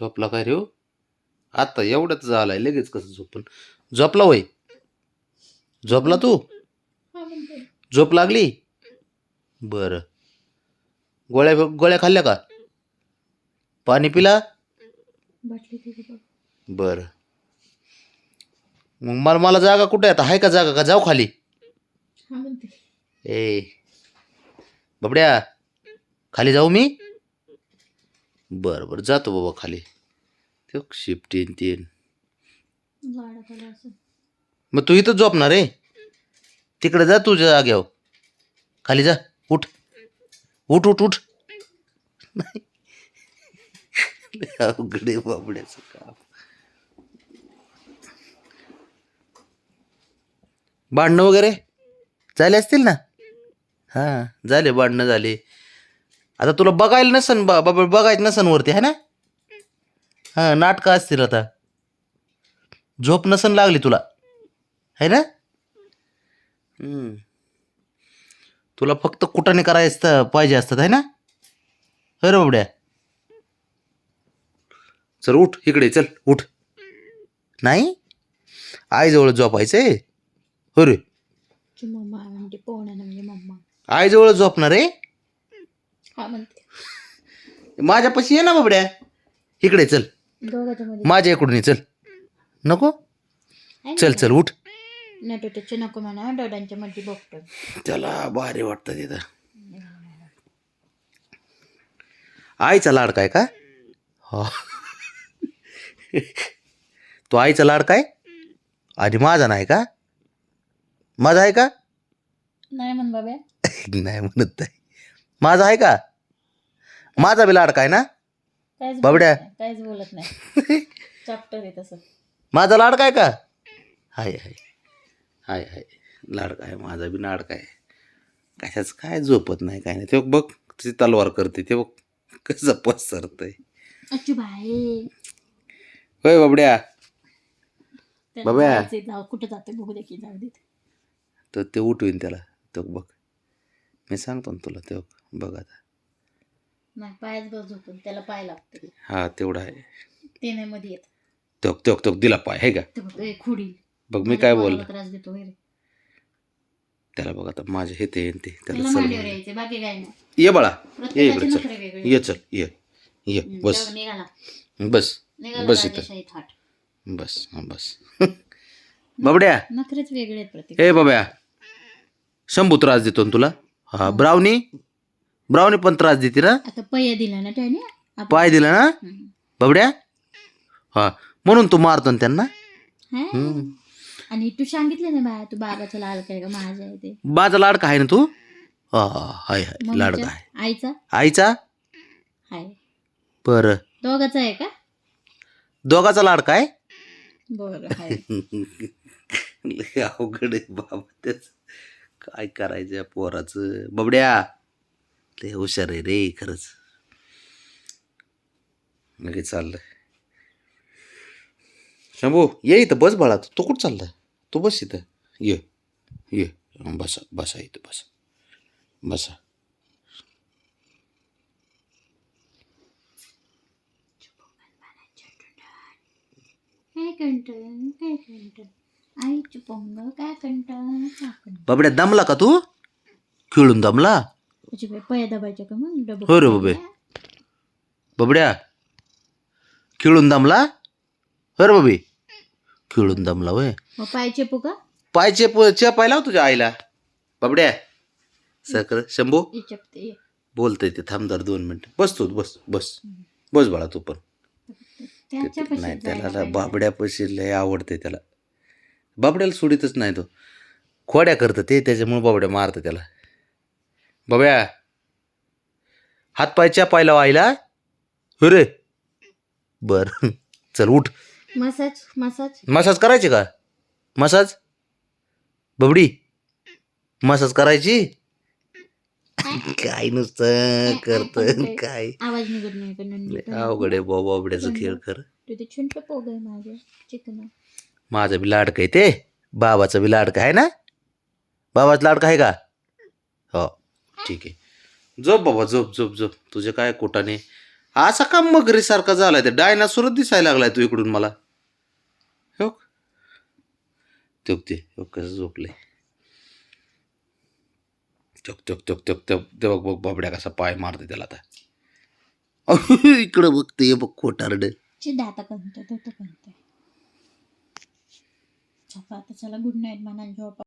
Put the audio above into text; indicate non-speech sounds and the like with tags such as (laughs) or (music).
झोपला काय रे हो? आता एवढ्याच झालाय लगेच कसं झोपून? झोपला होय? झोपला तू? हा झोप लागली? बरं. गोळ्या गोळ्या खाल्ल्या का? पाणी पिला? बरं. मग मला मला जागा कुठे आहे? आता आहे का जागा का? जाऊ खाली. हा ए. बबड्या. खाली जाऊ मी? बरं बरं. जातो बाबा खाली. ते शिफ्टीन तीन मग तू इथंच झोपणार रे तिकडे जा तुझ्या जाग्यावर खाली जा. उठ. उठ उठ उठ. नाही. अवघड आहे बाबड्याचं काम. भांडणं वगैरे? झाले असतील ना? हां झाले भांडणं झाले. आता तुला बघायला नसन बा बाबा बघायचं नसन वरती है ना? हां नाटकं असतील आता. झोप नसन लागली तुला है ना. तुला फक्त कुटाने करायचं पाहिजे असतात है ना? हो रे बाबड्या? चल उठ इकडे चल उठ. नाही? आईजवळ झोपायचंय? हो रे. की मम्मा म्हणजे आईजवळ झोपणार रे हा म्हणते. माझ्यापाशी ये ना बाबड्या. इकडे चल. दोघांच्या मध्ये. माझ्या इकडून ये चल. नको? चल चल उठ. नटोटचे नको म्हणा डोडांच्या मध्ये बघतो. त्याला भारी वाटतं तिथं. आईचा लाड काय का? हो. तो आईचा लाड काय आणि माझा नाही का? माझा आहे का? नाही म्हण बाबा. (laughs) नाही म्हणत नाही माझा आहे का? माझा बी लाड काय ना? काहीच बाबड्या. नाही, काहीच बोलत नाही. (laughs) चॅप्टर आहे तसं. माझा लाड काय का? हाय हाय. हाय हाय. लाड काय माझा बी लाड काय कशाच काय झोपत नाही काय नाही. ते बघ ती तलवार करते ते बघ कसं पसरतंय. अच्छी बाई. होय बाबड्या. त्याला बाबा. जायचंय, जाऊ कुठं जाते बघू दे की जाऊ दे तर ते उठवीन त्याला. तो बघ. मी सांगतो ना तुला ते बघ. आता. नाही पायच बस झोपून त्याला पाय लागते हा तेवढा आहे. ते नाही मध्ये येत. तो तो तो दिला पाय आहे का? ते बघ ए, खुडी बघ मी काय बोललो. त्रास देतो वगैरे त्याला बघ आता माझे हे ते ते त्याला त्याला चल मांडीवर म्हणलं. यायचे बाकी काय नाही. ये बाळा ये प्रत्येकाचे इकडे नखरे चल. वेगळे. ये चल ये ये हम्म, बस. तेव्हा निघाला. बस निघाला बस इथं. राजेशाही थाट. बस हा बस. (laughs) बाबड्या. नखरेच वेगळे आहेत प्रत्येक. ए बाब्या शंभू त्रास देतो ना तुला? हा ब्राउनी ब्राउनी पण त्रास देते ना? आता पय दिला ना त्याने. आपण- पाय दिला ना? हम्म. बाबड्या? हा. म्हणून तू मारतो ना त्यांना. हा? आणि तू सांगितलं ना बाया तू बाबाचा लाल काय का माझा आहे ते. माझा लाडका आहे ना तू? हा हाय हाय. लाडका मम्मीच्या आहे? आईचा? आईचा? हाय. बरं. दोघाचा आहे का? दोघाचा लाडका आहे? बरं हाय. (laughs) लय अवघड आहे बाबा त्याच. काय करायचं या पोराचं? बबड्या लय हुशार आहे रे खरंच. लगेच चाललंय. शंभू ये इथं बस बाळा तू कुठं चाललाय? तू बस इथं. ये ये. बसा बसा इथं बसा. बसा. काय कंटन काय कंटन? आईची पोंग काय कंटन काय कंटन? बबड्या दमला का तू? खेळून दमला? त्याची पया दबायच्या का मग? डबल हो रे बाबे. बबड्या खेळून दमला? अरे बाबी. खेळून दमला वय. मग पाय चेपू का? पायचे चपायला तुझ्या आईला. बबड्या सकर शंभू हे चपते बोलतंय ते. थांबदार दोन मिनिटं. बस तू बस बस. बस बाळा तू पण. त्याच्या नाही त्याला बाबड्यापाशी लय आवडते त्याला. बाबड्याला सोडीतच नाही तो. खोड्या करतं ते त्याच्यामुळे बाबड्या मारतं त्याला. बाब्या हात पायच्या पायला आईला? हो रे. बर चल उठ. Massage massage. मसाज करायची का? मसाज? बबडी मसाज करायची? काय नुसतं करत काय? आवाज निघत नाही पण लय अवघड आहे बाबा बाबड्याचं खेळ कर तुझे छुंट पोग आहे माझे चिकन. माझं बी लाडकं आहे ते. बाबाचं बी लाडकं आहे ना? बाबाचं लाडकं आहे का? हो. ठीक आहे. झोप बाबा झोप झोप झोप. तुझे काय कोटाने? असा का मगरीसारखा झालाय ते. डायनासोरच दिसायला लागलाय तू इकडून मला. हो ते कसं झोपले चक चक चक चक ते बघ बघ बाबड्या कसा पाय मारते त्याला आता. (laughs) इकडं बघते बघ खोटारड. चला गुड नाईट म्हणा